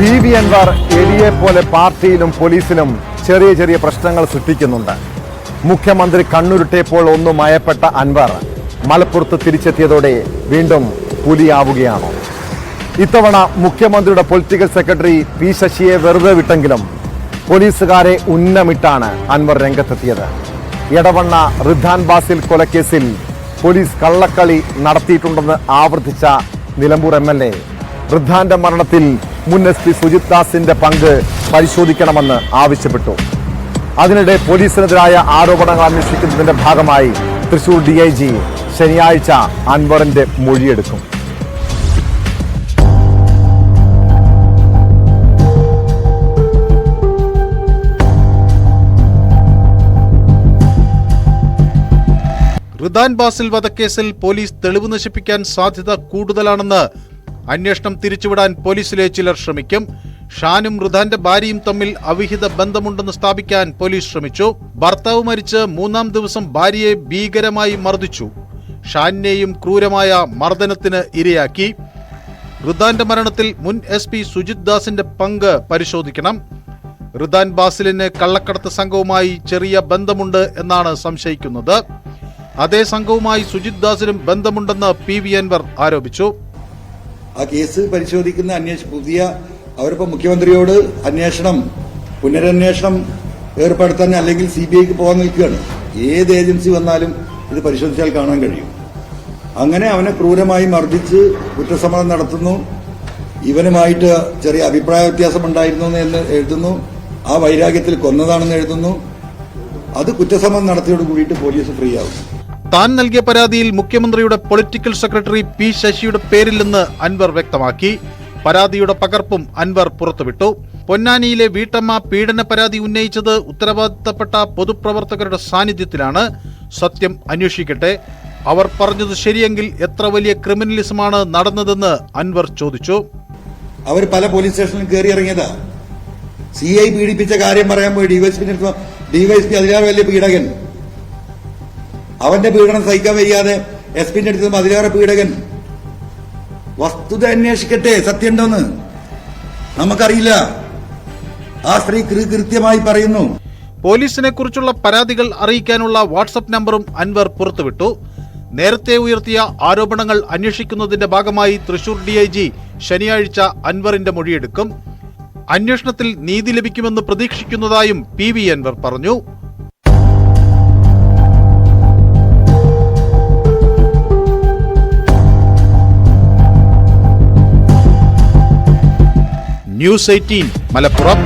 P V Anwar എലിയെ പോലെ പാർട്ടിയിലും പോലീസിലും ചെറിയ ചെറിയ പ്രശ്നങ്ങൾ സൃഷ്ടിക്കുന്നുണ്ട്. മുഖ്യമന്ത്രി കണ്ണുരുട്ടിയപ്പോൾ ഒന്നും മയപ്പെട്ട അൻവർ മലപ്പുറത്ത് തിരിച്ചെത്തിയതോടെ വീണ്ടും പുലിയാവുകയാണ്. ഇത്തവണ മുഖ്യമന്ത്രിയുടെ പൊളിറ്റിക്കൽ സെക്രട്ടറി പി ശശിയെ വെറുതെ വിട്ടെങ്കിലും പോലീസുകാരെ ഉന്നമിട്ടാണ് അൻവർ രംഗത്തെത്തിയത്. എടവണ്ണ റിദ്ധാൻ ബാസിൽ കൊലക്കേസിൽ പോലീസ് കള്ളക്കളി നടത്തിയിട്ടുണ്ടെന്ന് ആവർത്തിച്ച നിലമ്പൂർ എം എൽ എ. വൃദ്ധാന്റെ മരണത്തിൽ മുൻ എസ് പി സുജിത് ദാസിന്റെ പങ്ക് പരിശോധിക്കണമെന്ന് ആവശ്യപ്പെട്ടു. അതിനിടെ പോലീസിനെതിരായ ആരോപണങ്ങൾ അന്വേഷിക്കുന്നതിന്റെ ഭാഗമായി തൃശൂർ ഡി ഐ ജി ശനിയാഴ്ച അൻവറിന്റെ മൊഴിയെടുക്കും. റിദാൻ ബാസിൽ വധക്കേസിൽ പോലീസ് തെളിവ് നശിപ്പിക്കാൻ സാധ്യത കൂടുതലാണെന്ന് അന്വേഷണം തിരിച്ചുവിടാൻ പോലീസിലെ ചിലർ ശ്രമിക്കും. ഷാനും റുദാന്റെ ഭാര്യയും തമ്മിൽ അവിഹിത ബന്ധമുണ്ടെന്ന് സ്ഥാപിക്കാൻ പോലീസ് ശ്രമിച്ചു. ഭർത്താവ് മരിച്ച് മൂന്നാം ദിവസം ഭാര്യയെ ഭീകരമായി മർദ്ദിച്ചു. ഷാനിനെയും ക്രൂരമായ മർദ്ദനത്തിന് ഇരയാക്കി. റുദാന്റെ മരണത്തിൽ മുൻ എസ് പി സുജിത് ദാസിന്റെ പങ്ക് പരിശോധിക്കണം. റുദാൻ ബാസിലിന് കള്ളക്കടത്ത് സംഘവുമായി ചെറിയ ബന്ധമുണ്ട് എന്നാണ് സംശയിക്കുന്നത്. അതേ സംഘവുമായി സുജിത് ദാസിനും ബന്ധമുണ്ടെന്ന് പി വി അൻവർ ആരോപിച്ചു. ആ കേസ് പരിശോധിക്കുന്ന അന്വേഷ പുതിയ അവരിപ്പോ മുഖ്യമന്ത്രിയോട് അന്വേഷണം പുനരന്വേഷണം ഏർപ്പെടുത്താൻ അല്ലെങ്കിൽ സി ബി ഐക്ക് പോകാൻ നിൽക്കുകയാണ്. ഏത് ഏജൻസി വന്നാലും ഇത് പരിശോധിച്ചാൽ കാണാൻ കഴിയും. അങ്ങനെ അവനെ ക്രൂരമായി മർദ്ദിച്ച് കുറ്റസമ്മതം നടത്തുന്നു. ഇവനുമായിട്ട് ചെറിയ അഭിപ്രായ വ്യത്യാസം ഉണ്ടായിരുന്നു എന്ന് എഴുതുന്നു. ആ വൈരാഗ്യത്തിൽ കൊന്നതാണെന്ന് എഴുതുന്നു. അത് കുറ്റസമ്മതം നടത്തിയോട് കൂടിയിട്ട് പോലീസ് ഫ്രീ ആവും താൻ നൽകിയ പരാതിയിൽ മുഖ്യമന്ത്രിയുടെ പൊളിറ്റിക്കൽ സെക്രട്ടറി പി ശശിയുടെ പേരില്ലെന്ന് അൻവർ വ്യക്തമാക്കി. പരാതിയുടെ പകർപ്പും അൻവർ പുറത്തുവിട്ടു. പൊന്നാനിയിലെ വീട്ടമ്മ പീഡന പരാതി ഉന്നയിച്ചത് ഉത്തരവാദിത്തപ്പെട്ട പൊതുപ്രവർത്തകരുടെ സാന്നിധ്യത്തിലാണ്. സത്യം അന്വേഷിക്കട്ടെ. അവർ പറഞ്ഞത് ശരിയെങ്കിൽ എത്ര വലിയ ക്രിമിനലിസമാണ് നടന്നതെന്ന് അൻവർ ചോദിച്ചു. അവർ പല പോലീസ് സ്റ്റേഷനിലും കയറി ഇറങ്ങിയതാ. സി ഐ പീഡിപ്പിച്ച കാര്യം പറയാൻ പോയി. ഡിവൈസ് ഡിവൈസ് ഡിവൈഎസ്പി അതിലേറെ വലിയ പീഡകൻ? അവന്റെ പീഡനം സഹിക്കാൻ വയ്യാതെ എസ് പിന്റെ അടുത്ത് അതിലേറെ പീഡകൻ. വസ്തുത അന്വേഷിക്കട്ടെ സത്യമുണ്ടോന്ന്? നമുക്കറിയില്ല. ആ സ്ത്രീ കൃത്യമായി പറയുന്നു. പോലീസിനെ കുറിച്ചുള്ള പരാതികൾ അറിയിക്കാനുള്ള വാട്സപ്പ് നമ്പറും അൻവർ പുറത്തുവിട്ടു. നേരത്തെ ഉയർത്തിയ ആരോപണങ്ങൾ അന്വേഷിക്കുന്നതിന്റെ ഭാഗമായി തൃശൂർ ഡി ഐ ജി ശനിയാഴ്ച അൻവറിന്റെ മൊഴിയെടുക്കും. അന്വേഷണത്തിൽ നീതി ലഭിക്കുമെന്ന് പ്രതീക്ഷിക്കുന്നതായും പി വി അൻവർ പറഞ്ഞു. News eighteen Malappuram